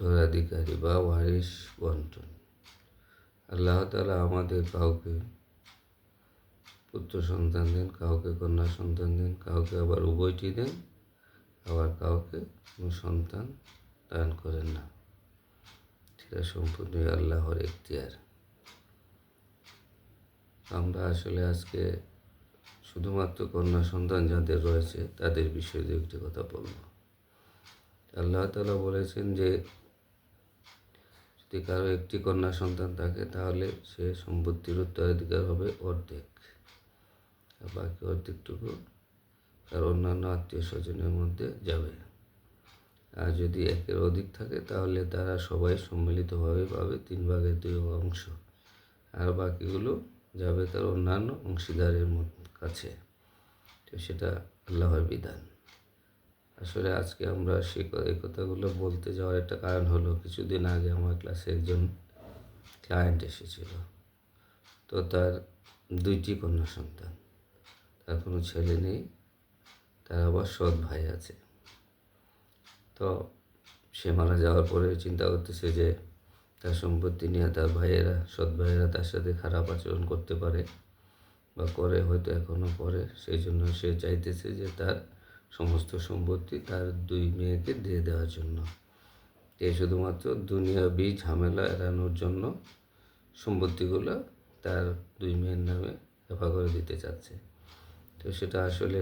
উত্তরাধিকারী বা ওয়ারিশ বন্টন। আল্লাহ তালা আমাদের কাউকে পুত্র সন্তান দেন, কাউকে কন্যা সন্তান দেন, কাউকে আবার উভয়টি দেন, আবার কাউকে কোনো সন্তান দান করেন না। সেটা সম্পূর্ণই আল্লাহর এখতিয়ার। আমরা আসলে আজকে শুধুমাত্র কন্যা সন্তান যাদের রয়েছে, তাদের বিষয়ে দু একটি কথা বলব। আল্লাহ তালা বলেছেন যে যদি কারও একটি কন্যা সন্তান থাকে, তাহলে সে সম্পত্তির উত্তরাধিকার হবে অর্ধেক। বাকি অর্ধেকটুকু তার অন্যান্য আত্মীয় স্বজনের মধ্যে যাবে। আর যদি একের অধিক থাকে, তাহলে তারা সবাই সম্মিলিতভাবে পাবে তিন ভাগের দুই অংশ। আর বাকিগুলো যাবে তার অন্যান্য অংশীদারের কাছে। তো সেটা আল্লাহর বিধান। আসলে আজকে আমরা সে এই কথাগুলো বলতে যাওয়ার একটা কারণ হলো, কিছুদিন আগে আমার ক্লাসে একজন ক্লায়েন্ট এসেছিল। তো তার দুইটি কন্যা সন্তান। তার কোনো ছেলে নেই, তার আবার সৎ ভাই আছে। তো সে মারা যাওয়ার পরে চিন্তা করতেছে যে তার সম্পত্তি নিয়ে তার ভাইয়েরা, সৎ ভাইয়েরা তার সাথে খারাপ আচরণ করতে পারে বা করে, হয়তো এখনও করে। সেই জন্য সে চাইতেছে যে তার সমস্ত সম্পত্তি তার দুই মেয়েকে দিয়ে দেওয়ার জন্য। এ শুধুমাত্র দুনিয়াবি ঝামেলা এড়ানোর জন্য সম্পত্তিগুলো তার দুই মেয়ের নামে হেফা করে দিতে চাচ্ছে। তো সেটা আসলে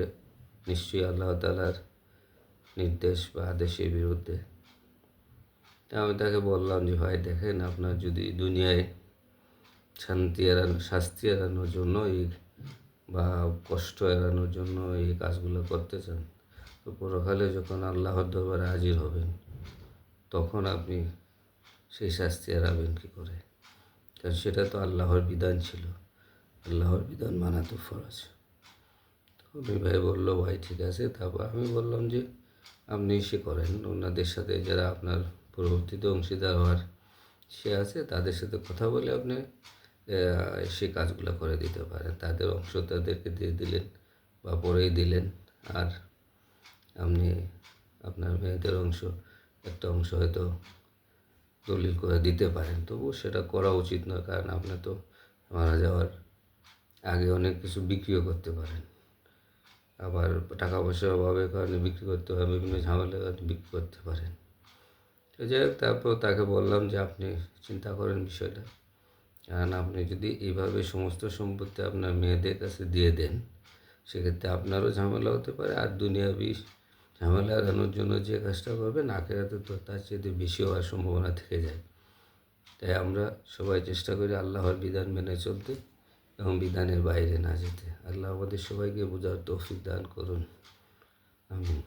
নিশ্চয়ই আল্লাহ তালার নির্দেশ বা আদেশের বিরুদ্ধে। তা আমি তাকে বললাম যে, ভাই, দেখেন আপনার যদি দুনিয়ায় শান্তি এড়ানো, শাস্তি এড়ানোর জন্য এই বা কষ্ট এড়ানোর জন্য এই কাজগুলো করতে চান তো পরকালে যখন আল্লাহর দরবারে হাজির হবেন, তখন আপনি সেই শাস্তি এড়াবেন কী করে? কারণ সেটা তো আল্লাহর বিধান ছিল। আল্লাহর বিধান মানা তো ফরজ। তো উনি ভাই বলল, ভাই, ঠিক আছে। তারপর আমি বললাম যে, আপনি সে করেন। ওনাদের সাথে যারা আপনার পরবর্তীতে অংশীদার হওয়ার সে আছে, তাদের সাথে কথা বলে আপনি সে কাজগুলো করে দিতে পারেন। তাদের অংশ তাদেরকে দিয়ে দিলেন বা পরেই দিলেন। আর আপনি আপনার মেয়েদের অংশ, একটা অংশ হয়তো দলিল করে দিতে পারেন। তবুও সেটা করা উচিত নয়, কারণ আপনি তো মারা যাওয়ার আগে অনেক কিছু বিক্রিও করতে পারেন। আবার টাকা পয়সার অভাবের কারণে বিক্রি করতে হয়, বিভিন্ন ঝামেলার কারণে বিক্রি করতে পারেন। তো যাই হোক, তারপর তাকে বললাম যে, আপনি চিন্তা করেন বিষয়টা। কারণ আপনি যদি এইভাবে সমস্ত সম্পত্তি আপনার মেয়েদের কাছে দিয়ে দেন, সেক্ষেত্রে আপনারও ঝামেলা হতে পারে আর দুনিয়াবি ঝামেলা এড়ানোর জন্য যে কাজটা করবেন আখেরাতে তো তার চেয়ে বেশি হওয়ার সম্ভাবনা থেকে যায়। তাই আমরা সবাই চেষ্টা করি আল্লাহর বিধান মেনে চলতে এবং বিধানের বাইরে না যেতে। আল্লাহ আমাদের সবাইকে বোঝার তৌফিক দান করুন। আমিন।